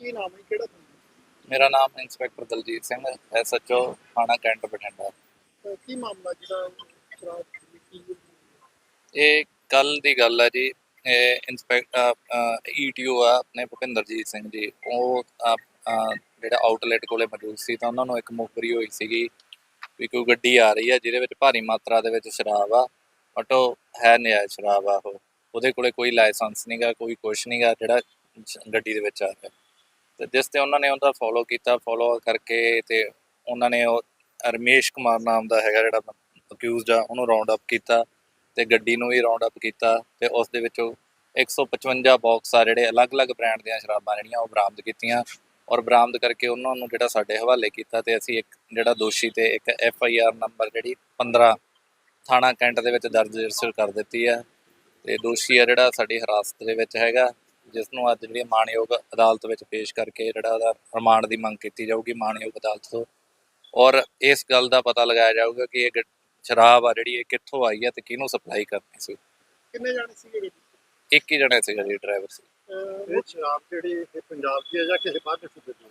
ਕੀ ਨਾਮ ਹੈ? ਕਿਹੜਾ ਮੇਰਾ ਨਾਮ ਇੰਸਪੈਕਟਰ ਦਲਜੀਤ ਸਿੰਘ ਐਸਐਚਓ ਥਾਣਾ ਕੈਂਟ ਬਠਿੰਡਾ। ਕੀ ਮਾਮਲਾ ਜਿਹੜਾ ਸ਼ਰਾਬ ਦੀ ਕੀ ਇਹ ਕੱਲ ਦੀ ਗੱਲ ਹੈ ਜੀ ਇਹ ਇੰਸਪੈਕਟਰ ਈਟੀਓ ਆ ਆਪਣੇ ਭੁਪਿੰਦਰਜੀਤ ਸਿੰਘ ਜੀ। ਉਹ ਅਹ, ਜਿਹੜਾ ਆਊਟਲੈਟ ਕੋਲੇ ਮੌਜੂਦ ਸੀ ਤਾਂ ਉਹਨਾਂ ਨੂੰ ਇੱਕ ਮੁਖਬਰੀ ਹੋਈ ਸੀਗੀ ਵੀ ਕੋਈ ਗੱਡੀ ਆ ਰਹੀ ਹੈ ਜਿਹਦੇ ਵਿੱਚ ਭਾਰੀ ਮਾਤਰਾ ਦੇ ਵਿੱਚ ਸ਼ਰਾਬ ਆ ਬਟ ਉਹ ਹੈ ਨਜਾਇਜ਼ ਸ਼ਰਾਬ ਆ ਉਹ। ਉਹਦੇ ਕੋਲੇ ਕੋਈ ਲਾਇਸੈਂਸ ਨਹੀਂਗਾ ਕੋਈ ਕੁਛ ਨਹੀਂਗਾ ਜਿਹੜਾ ਗੱਡੀ ਦੇ ਵਿੱਚ ਆ ਰਿਹਾ ਤੇ ਜਿਸ ਤੇ ਉਹਨਾਂ ਨੇ ਉਹਦਾ ਫੋਲੋ ਕੀਤਾ ਫੋਲੋ ਕਰਕੇ ਤੇ ਉਹਨਾਂ ਨੇ ਉਹ ਰਮੇਸ਼ ਕੁਮਾਰ ਨਾਮ ਦਾ ਹੈਗਾ ਜਿਹੜਾ ਅਕਿਊਜ਼ਡ ਆ, ਉਹਨੂੰ ਰਾਉਂਡ ਅਪ ਕੀਤਾ ਤੇ ਗੱਡੀ ਨੂੰ ਵੀ ਰਾਉਂਡ ਅਪ ਕੀਤਾ ਤੇ ਉਸ ਦੇ ਵਿੱਚੋਂ 155 ਬਾਕਸ ਆ ਜਿਹੜੇ ਅਲੱਗ-ਅਲੱਗ ਬ੍ਰਾਂਡ ਦੀਆਂ ਸ਼ਰਾਬਾਂ ਜਿਹੜੀਆਂ ਉਹ ਬਰਾਮਦ ਕੀਤੀਆਂ ਔਰ ਬਰਾਮਦ ਕਰਕੇ ਉਹਨਾਂ ਨੂੰ ਜਿਹੜਾ ਸਾਡੇ ਹਵਾਲੇ ਕੀਤਾ ਤੇ ਅਸੀਂ ਇੱਕ ਜਿਹੜਾ ਦੋਸ਼ੀ ਤੇ ਇੱਕ ਐਫ ਆਈ ਆਰ ਨੰਬਰ ਜਿਹੜੀ 15 ਥਾਣਾ ਕੈਂਟ ਦੇ ਵਿੱਚ ਦਰਜ ਰਜਿਸਟਰ ਕਰ ਦਿੱਤੀ ਹੈ ਤੇ ਦੋਸ਼ੀ ਆ ਜਿਹੜਾ ਸਾਡੀ ਹਿਰਾਸਤ ਦੇ ਵਿੱਚ ਹੈਗਾ। ਜਿਸ ਨੂੰ ਅੱਜ ਜਿਹੜੀ ਮਾਣਯੋਗ ਅਦਾਲਤ ਵਿੱਚ ਪੇਸ਼ ਕਰਕੇ ਜਿਹੜਾ ਉਹਦਾ ਰਿਮਾਂਡ ਦੀ ਮੰਗ ਕੀਤੀ ਜਾਊਗੀ ਮਾਣਯੋਗ ਅਦਾਲਤ ਤੋਂ। ਔਰ ਇਸ ਗੱਲ ਦਾ ਪਤਾ ਲਗਾਇਆ ਜਾਊਗਾ ਕਿ ਇਹ ਸ਼ਰਾਬ ਆ ਜਿਹੜੀ ਇਹ ਕਿੱਥੋਂ ਆਈ ਹੈ ਤੇ ਕਿਹਨੂੰ ਸਪਲਾਈ ਕਰਨੀ ਸੀ? ਕਿੰਨੇ ਜਾਣੇ ਸੀਗੇ? ਇੱਕ ਹੀ ਜਣਾ ਸੀਗਾ ਜੀ ਡਰਾਈਵਰ ਸੀ। ਇਹ ਸ਼ਰਾਬ ਜਿਹੜੀ ਇਹ ਪੰਜਾਬ ਦੀ ਹੈ ਜਾਂ ਕਿਸੇ ਬਾਹਰ ਸੂਬੇ ਤੋਂ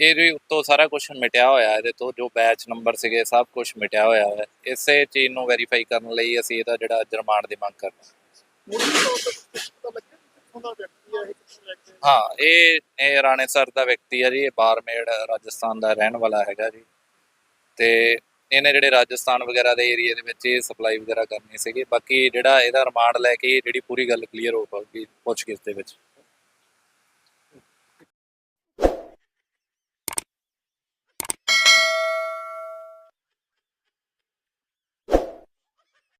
ਇਹ ਵੀ ਉੱਤੋਂ ਸਾਰਾ ਕੁਝ ਮਿਟਿਆ ਹੋਇਆ ਹੈ ਇਹਦੇ ਤੋਂ ਜੋ ਬੈਚ ਨੰਬਰ ਸੀਗੇ ਸਭ ਕੁਝ ਮਿਟਿਆ ਹੋਇਆ ਹੈ। ਇਸੇ ਚੀਜ਼ ਨੂੰ ਵੈਰੀਫਾਈ ਕਰਨ ਲਈ ਅਸੀਂ ਇਹਦਾ ਜਿਹੜਾ ਜੁਰਮਾਨ ਦੀ ਮੰਗ ਕਰਨਾ ਮੁੱਢਲੀ ਕਿੱਥੋਂ ਦਾ ਵਿਅਕਤੀ ਹੈ ਇਹ ਕਿੱਥੋਂ ਲੈ ਕੇ ਹਾਂ, ਇਹ ਇਹ ਰਾਣੇਸਰ ਦਾ ਵਿਅਕਤੀ ਹੈ ਜੀ, ਇਹ ਬਾਰਮੇੜ, ਰਾਜਸਥਾਨ ਦਾ ਰਹਿਣ ਵਾਲਾ ਹੈਗਾ ਜੀ। ਤੇ ਇਹਨੇ ਜਿਹੜੇ ਰਾਜਸਥਾਨ ਵਗੈਰਾ ਦੇ ਏਰੀਆ ਦੇ ਵਿੱਚ ਇਹ ਸਪਲਾਈ ਵਗੈਰਾ ਕਰਨੀ ਸੀਗੀ, ਬਾਕੀ ਜਿਹੜਾ ਇਹਦਾ ਰਿਮਾਂਡ ਲੈ ਕੇ ਜਿਹੜੀ ਪੂਰੀ ਗੱਲ ਕਲੀਅਰ ਹੋ ਪਾਊਗੀ ਪੁੱਛਗਿੱਛ ਦੇ ਵਿੱਚ।